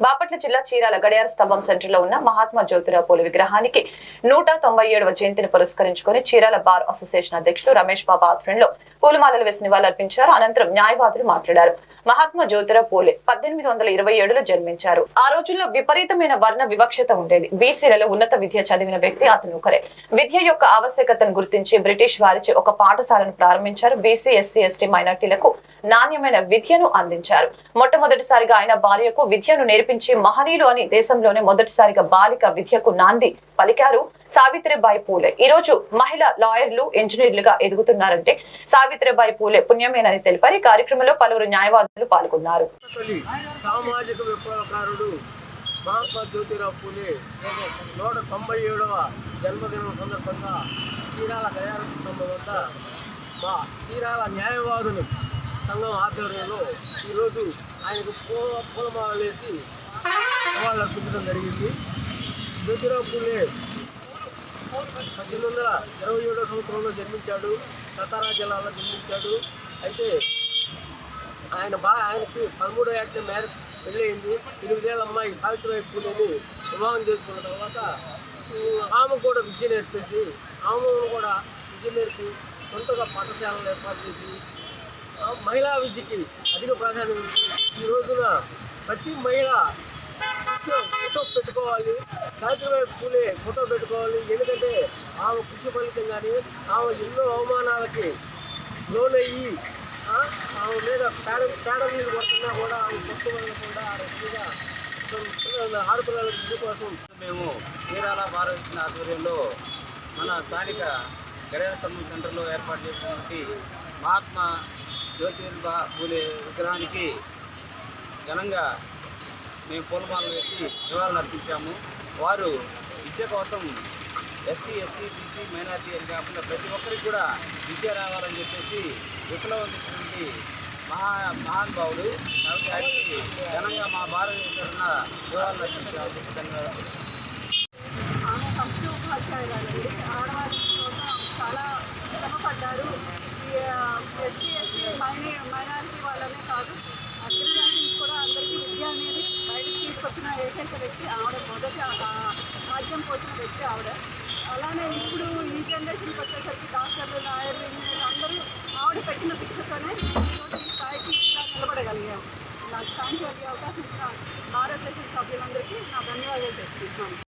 బాపట్ల జిల్లా చీరాల గడియార స్తంభం సెంటర్లో ఉన్న మహాత్మా జ్యోతిరావు పోలి విగ్రహానికి నూట తొంభై ఏడవ జయంతిని పురస్కరించుకుని చీరాల బార్ అసోసియేషన్ అధ్యక్షులు రమేష్ బాబు ఆధ్వర్యంలో పూలమాలలు వేసి నివాళులర్పించారు. అనంతరం న్యాయవాదులు మాట్లాడారు. మహాత్మా జ్యోతిరావు పూలే పద్దెనిమిది వందల ఇరవై ఏడులో జన్మించారు. ఆ రోజుల్లో విపరీతమైన వర్ణ వివక్షత ఉండేది. బీసీలలో ఉన్నత విద్య చదివిన వ్యక్తి అతను ఒకరే. విద్య యొక్క ఆవశ్యకతను గుర్తించి బ్రిటిష్ వారిచే ఒక పాఠశాలను ప్రారంభించారు. బీసీ ఎస్సీ ఎస్టీ మైనార్టీలకు నాణ్యమైన విద్యను అందించారు. మొట్టమొదటిసారిగా ఆయన భార్యకు విద్యను నేర్పించి మహనీయులు అని దేశంలోనే మొదటిసారిగా బాలిక విద్యకు నాంది పలికారు. సావిత్రిబాయి పూలే. ఈ రోజు మహిళా లాయర్లు ఇంజనీర్లుగా ఎదుగుతున్నారంటే సావిత్రిబాయి పూలే పుణ్యమేనని తెలిపారు. ఈ కార్యక్రమంలో పలువురు న్యాయవాదులు పాల్గొన్నారు. సామాజిక విప్లవకారుడు మహాత్మా జ్యోతిరావు పూలే నూట తొంభై ఏడవ జన్మదినం సందర్భంగా చీరాల దయానంద వద్ద మా చీరాల న్యాయవాదులు సంఘం ఆధ్వర్యంలో ఈరోజు ఆయనకు పూల పూలమాల వేసి సవాళ్ళు అర్పించడం జరిగింది. జ్యోతిరావు పూలే పద్దెనిమిది వందల ఇరవై ఏడో సంవత్సరంలో జన్మించాడు. సతారా జిల్లాలో జన్మించాడు. అయితే ఆయన బా ఆయనకి పదమూడో ఏట మ్యారేజ్ పెళ్ళయింది. ఎనిమిదేళ్ళ అమ్మాయి సావిత్రిబాయి పూలేని వివాహం చేసుకున్న తర్వాత ఆమె కూడా విద్య నేర్పేసి ఆమె కూడా విద్య నేర్పి సొంతగా పాఠశాలను ఏర్పాటు చేసి మహిళా విద్యకి అధిక ప్రాధాన్యం ఈ రోజున ప్రతి మహిళ ఫోటో పెట్టుకోవాలి సావిత్రిబాయి పూలే ఫోటో పెట్టుకోవాలి. ఎందుకంటే ఆమె కృషి ఫలితంగానే ఆమె ఎన్నో అవమానాలకి లోనయ్యి ఆమె మీద పేడ పేడ నీళ్ళు పడుతున్నా కూడా ఆమె కొత్త వెళ్ళకుండా ఆ రకంగా ఆడపిల్లల విద్య కోసం మేము చీరాల భారతదేశ ఆధ్వర్యంలో మన స్థానిక గడియార స్తంభం సెంటర్లో ఏర్పాటు చేసినటువంటి మహాత్మా జ్యోతిర్బా పూలే విగ్రహానికి ఘనంగా మేము పూలమాలలు వేసి నివాళులు అర్పించాము. వారు విద్య కోసం ఎస్సీ ఎస్టీ బీసీ మైనార్టీ అని కాకుండా ప్రతి ఒక్కరికి కూడా విద్య రావాలని చెప్పేసి విప్లవించినటువంటి మహా మహానుభావుడు కాబట్టి ఆయనకి ఘనంగా మా భారతదేశం నివాళులు అర్పించాము. ధన్యవాదాలు ఆమె ఫస్ట్ ఉపాధ్యాయురాలండి ఆడవారి కోసం చాలా శ్రమపడ్డారు. ఎస్టీ మైనే మైనారిటీ వాళ్ళనే కాదు అగ్రజాతి కూడా అందరికీ విద్య అనేది బయటకు తీసుకొచ్చిన ఏకైక వ్యక్తి ఆవిడ మొదటి మాధ్యం పోసిన వ్యక్తి ఆవిడ. అలానే ఇప్పుడు ఈ జనరేషన్కి వచ్చేసరికి డాక్టర్లు లాయర్లు ఇంజనీర్లు అందరూ ఆవిడ పెట్టిన శిక్షతోనే ఈ స్థాయికి ఇలా నిలబడగలిగాము నాకు థ్యాంక్ యూ అయ్యే అవకాశం ఇచ్చిన భారతదేశం సభ్యులందరికీ నా ధన్యవాదాలు తెలుసుకుంటున్నాను